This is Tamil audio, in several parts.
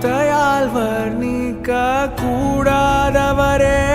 வார்த்தையால் வர்ணிக்க கூடாதவரே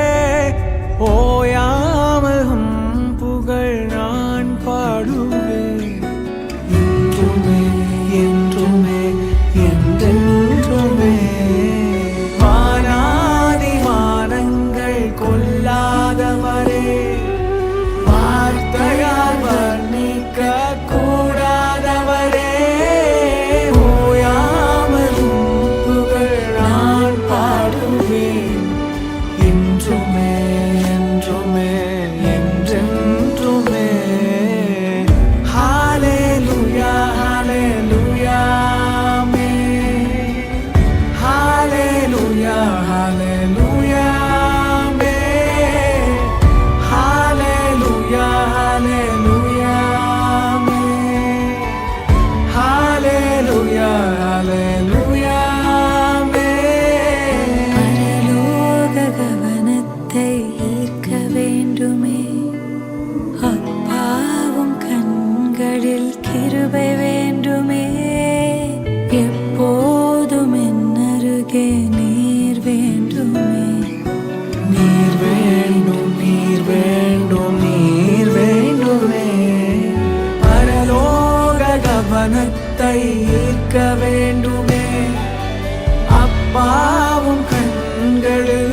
எனக்கே நீர் வேண்டுமே. நீர் வேண்டும் நீர் வேண்டும் நீர் வேண்டுமே. பரலோக கவனத்தை ஈர்க்க வேண்டுமே. அப்பாவும் கண்களில்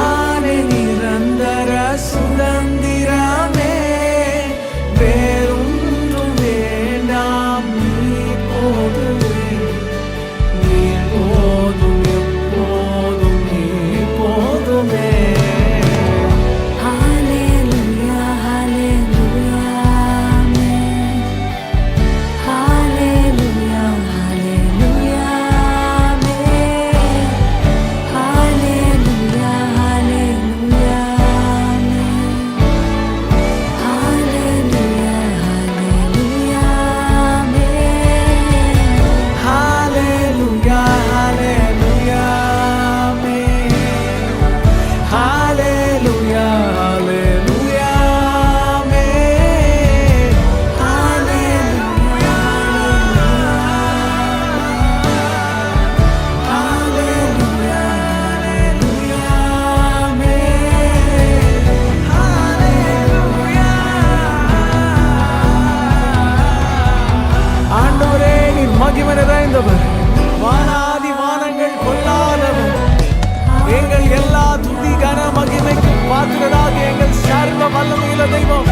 Mahal na mahal ng ila,